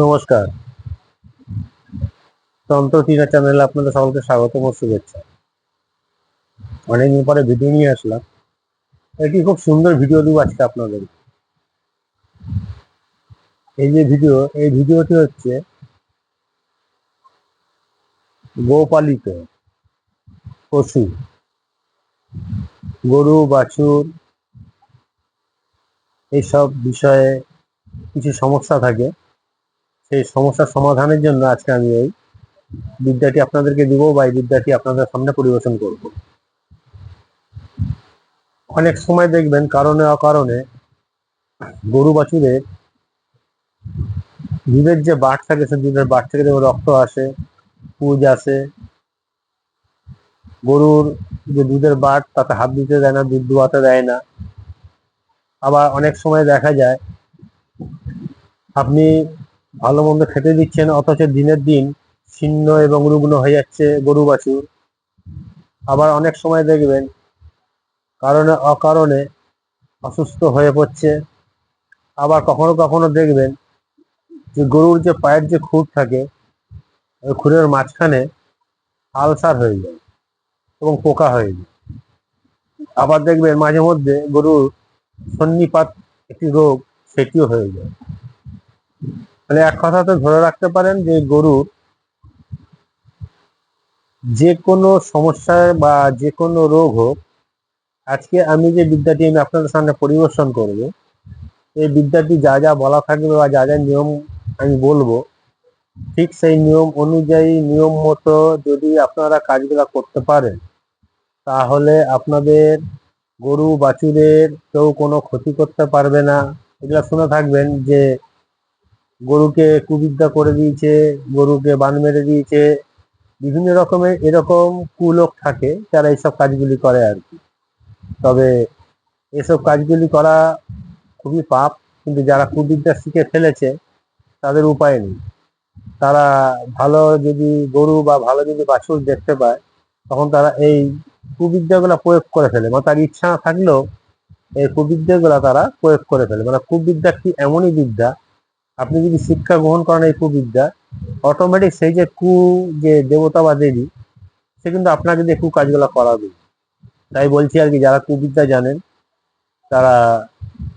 নমস্কার। তন্ত্র টিনা চ্যানেলে আপনাদের সকলকে স্বাগত ও শুভেচ্ছা। অনেকদিন পরে ভিডিও নিয়ে আসলাম। একটি খুব সুন্দর ভিডিও দেবো আজকে আপনাদের। এই যে ভিডিও, এই ভিডিওটি হচ্ছে গোপালিত পশু। গরু, বাছুর, এইসব বিষয়ে কিছু সমস্যা থাকে। সেই সমস্যার সমাধানের জন্য আজকে আমি এই বিদ্যাটি আপনাদেরকে দিব বা এই বিদ্যাটি আপনাদের সামনে পরিবেশন করব। অনেক সময় দেখবেন কারণে অকারণে গরু বাছুরের দুধের যে বাট থাকে সে দুধের বাট থেকে যেমন রক্ত আসে, পুজ আসে, গরুর যে দুধের বাট, তাতে হাত দিতে দেয় না, দুধ দুয়াতে দেয় না। আবার অনেক সময় দেখা যায়, আপনি ভালো মন্দ খেতে দিচ্ছেন, অথচ দিনের দিন ছিন্ন এবং রুগ্ন হয়ে যাচ্ছে গরু বাছুর। আবার অনেক সময় দেখবেন, কারণে অকারণে অসুস্থ হয়ে পড়ছে। আবার কখনো কখনো দেখবেন যে গরুর যে পায়ের যে খুর থাকে, ওই খুরের মাঝখানে আলসার হয়ে যায় এবং পোকা হয়ে যায়। আবার দেখবেন মাঝে মধ্যে গরুর সন্নিপাত একটি রোগ, সেটিও হয়ে যায়। মানে এক কথাতে ধরে রাখতে পারেন যে গরুর যে কোনো সমস্যায় বা যে কোনো রোগ হোক, আজকে আমি যে বিদ্যাটি আমি আপনাদের সামনে পরিবেশন করব, এই বিদ্যাটি যা যা বলা থাকবে বা যা যা নিয়ম আমি বলব, ঠিক সেই নিয়ম অনুযায়ী নিয়ম মতো যদি আপনারা কাজগুলো করতে পারেন, তাহলে আপনাদের গরু বাছুরের কেউ কোনো ক্ষতি করতে পারবে না। এগুলো শুনে থাকবেন যে গরুকে কুবিদ্যা করে দিয়েছে, গরুকে বান মেরে দিয়েছে, বিভিন্ন রকমের এরকম কুলোক থাকে যারা এইসব কাজগুলি করে আর কি। তবে এসব কাজগুলি করা খুবই পাপ, কিন্তু যারা কুবিদ্যা শিখে ফেলেছে, তাদের উপায় নেই। তারা ভালো যদি গরু বা ভালো যদি বাছুর দেখতে পায়, তখন তারা এই কুবিদ্যাগুলো প্রয়োগ করে ফেলে। মানে তার ইচ্ছা থাকলেও এই কুবিদ্যাগুলো তারা প্রয়োগ করে ফেলে। মানে কুবিদ্যা কি এমনই বিদ্যা আপনি যদি শিক্ষা গ্রহণ করেন এই কুবিদ্যা অটোমেটিক সেই যে কু যে দেবতা বা দেবী, সে কিন্তু আপনাকে দিয়ে কু কাজগুলো করাবে। তাই বলছি আর কি, যারা কুবিদ্যা জানেন, তারা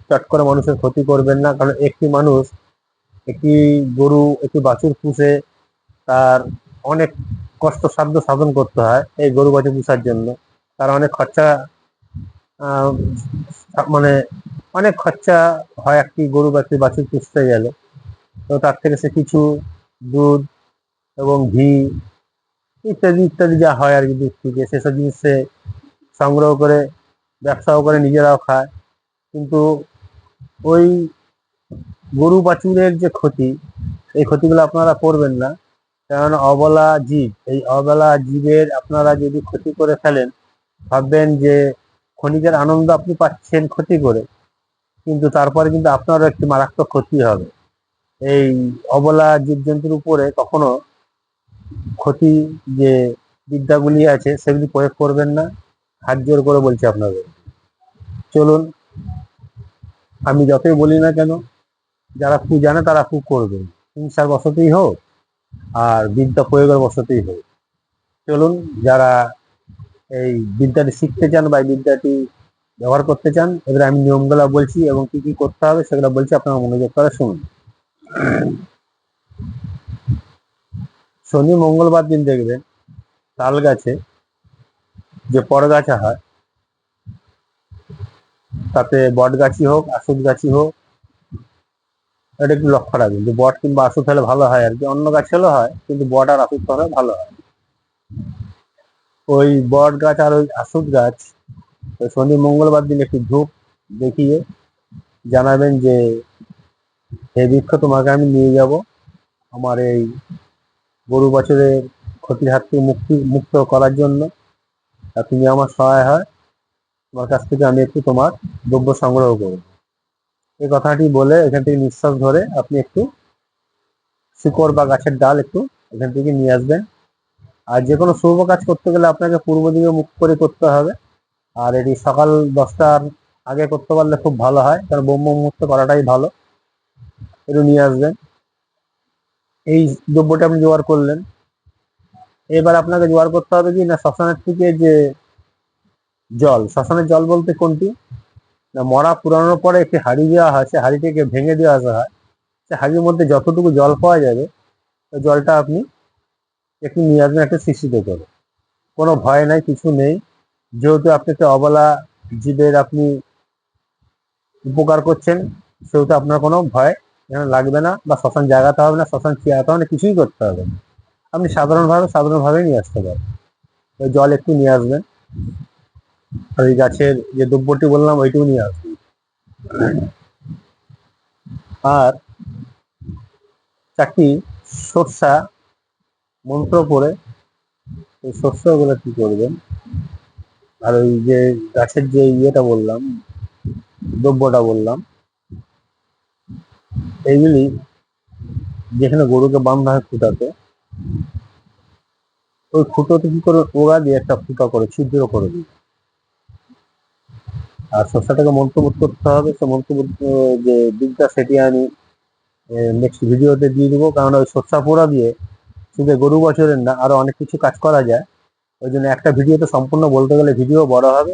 চট করে মানুষের ক্ষতি করবেন না, কারণ একটি মানুষ, একটি গরু, একটি বাছুর পুষে তার অনেক কষ্টসাধ্য সাধন করতে হয় এই গরু বাছুর পুষার জন্য। তার অনেক খরচা মানে অনেক খরচা হয় একটি গরু বাছুর বাছুর পুষতে গেলে। তো তার থেকে সে কিছু দুধ এবং ঘি ইত্যাদি ইত্যাদি যা হয় আর কি দুধ থেকে সেসব জিনিস সে সংগ্রহ করে, ব্যবসাও করে, নিজেরাও খায়। কিন্তু ওই গরু বাছুরের যে ক্ষতি, এই ক্ষতিগুলো আপনারা করবেন না। কারণ অবলা জীব, এই অবলা জীবের আপনারা যদি ক্ষতি করে ফেলেন, ভাববেন যে ক্ষণিকের আনন্দ আপনি পাচ্ছেন ক্ষতি করে। কিন্তু তারপরে কিন্তু আপনারও একটি মারাত্মক ক্ষতি হবে। এই অবলা জীবজন্তুর উপরে কখনো ক্ষতি যে বিদ্যাগুলি আছে, সেগুলি প্রয়োগ করবেন না। হাত জোর করে বলছি আপনাদের। চলুন, আমি যতই বলি না কেন, যারা কু জানে তারা কু করবে। হিংসার বসতেই হোক, আর বিদ্যা প্রয়োগের বসতেই হোক। চলুন, যারা এই বিদ্যাটি শিখতে চান বা এই বিদ্যাটি ব্যবহার করতে চান, এবারে আমি নিয়মগুলো বলছি এবং কি কি করতে হবে সেগুলো বলছি, আপনারা মনোযোগ করে শুনুন। শনি মঙ্গলবার দিন দেখবেন, তাল গাছে যে পরগাছা হয়, তাতে বট গাছি হোক আসুদ গাছি হোক, এটা একটু লক্ষ্য রাখবেন যে বট কিংবা আসুদ হলে ভালো হয় আর কি। অন্য গাছ হলেও হয়, কিন্তু বট আর আসুদ হলে ভালো হয়। ওই বট গাছ আর ওই আসুদ গাছ শনি মঙ্গলবার দিন একটু ধূপ দেখিয়ে জানাবেন যে হে বৃক্ষ তোমাকে আমি নিয়ে যাব। আমার এই গরু বছরের ক্ষতির হাত থেকে মুক্তি, মুক্ত করার জন্য। তুমি আমার সহায় হয়। তোমার কাছ থেকে আমি একটু তোমার দ্রব্য সংগ্রহ করব। এই কথাটি বলে এখান থেকে নিঃশ্বাস ধরে আপনি একটু শিকড় বা গাছের ডাল একটু এখান থেকে নিয়ে আসবেন। আর যে কোনো শুভ কাজ করতে গেলে আপনাকে পূর্ব দিকে মুখ করে করতে হবে। আর এটি সকাল দশটার আগে করতে পারলে খুব ভালো হয়। কারণ ব্রহ্ম মুহূর্তে করাটাই ভালো। একটু নিয়ে আসবেন। এই দ্রব্যটা আপনি জোগাড় করলেন। এবার আপনাকে জোগাড় করতে হবে কি না, শ্মশানের থেকে যে জল, শ্মশানের জল বলতে কোনটি? না, মরা পুরানোর পরে একটি হাঁড়ি দেওয়া হয়, সে হাঁড়িটিকে ভেঙে দিয়ে আসা হয়। সে হাড়ির মধ্যে যতটুকু জল পাওয়া যাবে, ওই জলটা আপনি একটু নিয়ে আসবেন, একটা শিশিতে করে। কোনো ভয় নাই, কিছু নেই। যেহেতু আপনি একটা অবলা জীবের আপনি উপকার করছেন, সেহেতু আপনার কোনো ভয় লাগবে না বা শ্মশান জাগাতে হবে না, শ্মশান চেয়াতে হবে না, কিছুই করতে হবে না। আপনি সাধারণভাবে সাধারণভাবে নিয়ে আসতে পারেন। ওই জল একটু নিয়ে আসবেন। আর ওই গাছের যে দ্রব্যটি বললাম ওইটুকু নিয়ে আসবেন। আর চারটি সরষা মন্ত্র পড়ে, ওই শস্যগুলো কি করবেন? আর ওই যে গাছের যে ইয়েটা বললাম, দ্রব্যটা বললাম এইগুলি যেখানে গরুকে বান্ধা হয় ফুটাতে, ওই ফুটোতে কি করে ওগা দিয়ে একটা ফুটা করে, ছিদ্র করে দিই আর শস্যটাকে মন্ত্রবোধ করতে হবে। সে মন্ত্রবোধ যে দিকটা সেটি আমি নেক্সট ভিডিওতে দিয়ে দেবো। কারণ ওই শস্যা পোড়া দিয়ে শুধু গরু বছরের না, আরও অনেক কিছু কাজ করা যায়। ওই জন্য একটা ভিডিওতে সম্পূর্ণ বলতে গেলে ভিডিও বড় হবে।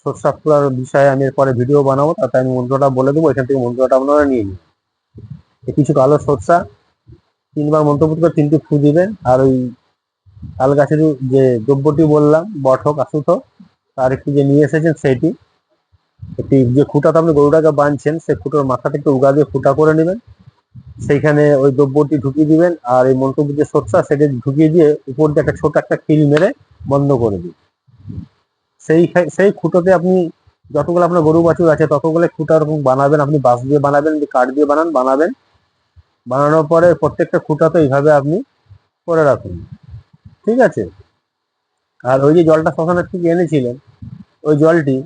সরষা পোড়ার বিষয়ে আমি এরপরে ভিডিও বানাবো। তাতে আমি মন্ত্রটা বলে দেবো। এখান থেকে মন্ত্রটা আপনারা নিয়ে নিন। এই কিছু কালো সরষা, তিনবার মন্ত্রপুত করে তিনটি ফু দিবেন। আর ওই তাল গাছের যে দ্রব্যটি বললাম বঠক আসুত তার একটু যে নিয়ে এসেছেন সেইটি। একটি যে খুঁটাতে আপনি গরুটাকে বাঁধছেন সেই খুঁটোর মাথাটা একটু উগা দিয়ে ফুটা করে নেবেন। সেইখানে ওই দ্রব্যটি ঢুকিয়ে দিবেন আর এই মন্ত্রপুর যে সরষা, সেটি ঢুকিয়ে দিয়ে উপর দিয়ে একটা ছোট একটা খিল মেরে বন্ধ করে দিন সেই সেই খুঁটোতে আপনি যতগুলো আপনার গরু বাছুর আছে, ততগুলো খুঁটা এরকম বানাবেন, আপনি বাঁশ দিয়ে বানাবেন কাঠ দিয়ে বানান, বানাবেন। বানানোর পরে প্রত্যেকটা খুঁটাতে এইভাবে আপনি করে রাখুন। ঠিক আছে? আর ওই যে জলটা শ্মশানের থেকে এনেছিলেন, ওই জলটি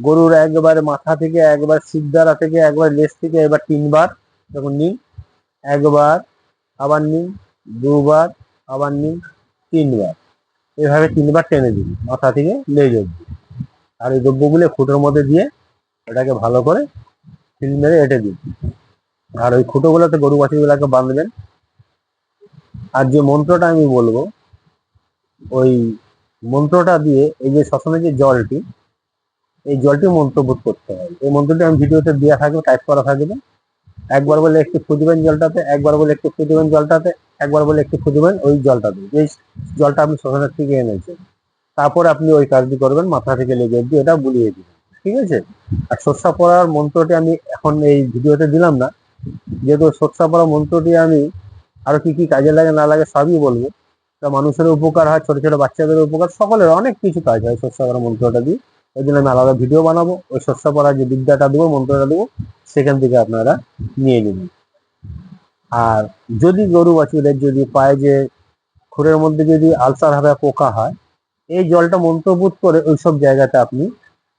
গরুর একবার মাথা থেকে, একবার সিদ্ধারা থেকে, একবার লেজ থেকে, এবার তিনবার যখন নিন, একবার, আবার নিন, দুবার, আবার নিন, তিনবার। এভাবে তিনবার টেনে দিন, মাথা থেকে লেজ অব্দি আর এই দ্রব্যগুলো খুঁটোর মধ্যে দিয়ে এটাকে ভালো করে ফিল মেরে এঁটে দিন। আর ওই খুঁটোগুলোতে গরু বাছুরগুলোকে বাঁধবেন। আর যে মন্ত্রটা আমি বলব, ওই মন্ত্রটা দিয়ে এই যে শ্মশানের যে জলটি, এই জলটি মন্ত্রবোধ করতে হবে এই মন্ত্রটি আমি ভিডিওতে দেওয়া থাকবে টাইপ করা থাকবে। একবার বলে একটু খুঁজবেন জলটাতে, একবার বলে একটু ফু দিবেন জলটাতে, একবার বলে একটু খুঁজবেন ওই জলটাতে। এই জলটা আপনি শ্মশানের থেকে এনেছেন। তারপর আপনি ওই কাজটি করবেন, মাথা থেকে লেগে অব্দি এটা বুলিয়ে দিবেন, ঠিক আছে? আর সর্ষা পড়ার মন্ত্রটি আমি এখন এই ভিডিওতে দিলাম না। যেহেতু সর্ষা পড়া মন্ত্রটি আমি আরও কি কি কাজে লাগে, না লাগে সবই বলব। তা মানুষের উপকার হয়, ছোট ছোট বাচ্চাদের উপকার, সকলের অনেক কিছু কাজ হয় সর্ষা পড়া মন্ত্রটা দিয়ে। ওই জন্য আমি আলাদা ভিডিও বানাবো, ওই সর্ষা পড়ার যে বিদ্যাটা দেবো, মন্ত্রটা দেবো, সেখান থেকে আপনারা নিয়ে নেবেন। আর যদি গরু বাছুরের যদি পায়ে যে খুরের মধ্যে যদি আলসার হবে, পোকা হয় এই জলটা মন্ত্রবোধ করে ওইসব জায়গাতে আপনি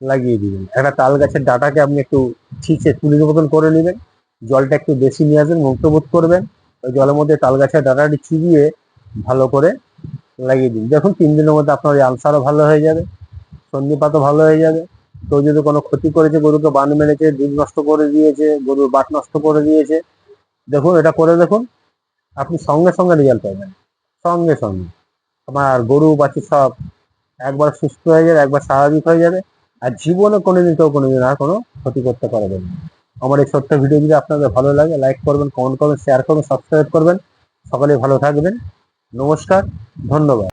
লাগিয়ে দিবেন। একটা তাল গাছের ডাটাকে আপনি একটু ছিঁচে তুলির মতন করে নেবেন। জলটা একটু বেশি নিয়ে আসবেন মন্ত্রবোধ করবেন। ওই জলের মধ্যে তাল গাছের ডাটাটি চিবিয়ে ভালো করে লাগিয়ে দিন। দেখুন, তিন দিনের মধ্যে আপনার ওই আলসারও ভালো হয়ে যাবে সন্ধিপাতও ভালো হয়ে যাবে। কেউ যদি কোনো ক্ষতি করেছে, গরুকে বান মেরেছে, দুধ নষ্ট করে দিয়েছে, গরুর বাট নষ্ট করে দিয়েছে, দেখুন, এটা করে দেখুন, আপনি সঙ্গে সঙ্গে রেজাল্ট পাবেন। সঙ্গে সঙ্গে। আমার গরু, বাছুর সব একবার সুস্থ হয়ে যাবে, একবার স্বাভাবিক হয়ে যাবে, আর জীবনে কোনোদিন কেউ কোনোদিন আর কোনো ক্ষতি করতে পারবেন না। আমার এই ছোট্ট ভিডিও যদি আপনাদের ভালো লাগে লাইক করবেন কমেন্ট করবেন শেয়ার করবেন সাবস্ক্রাইব করবেন। সকলেই ভালো থাকবেন। নমস্কার, ধন্যবাদ।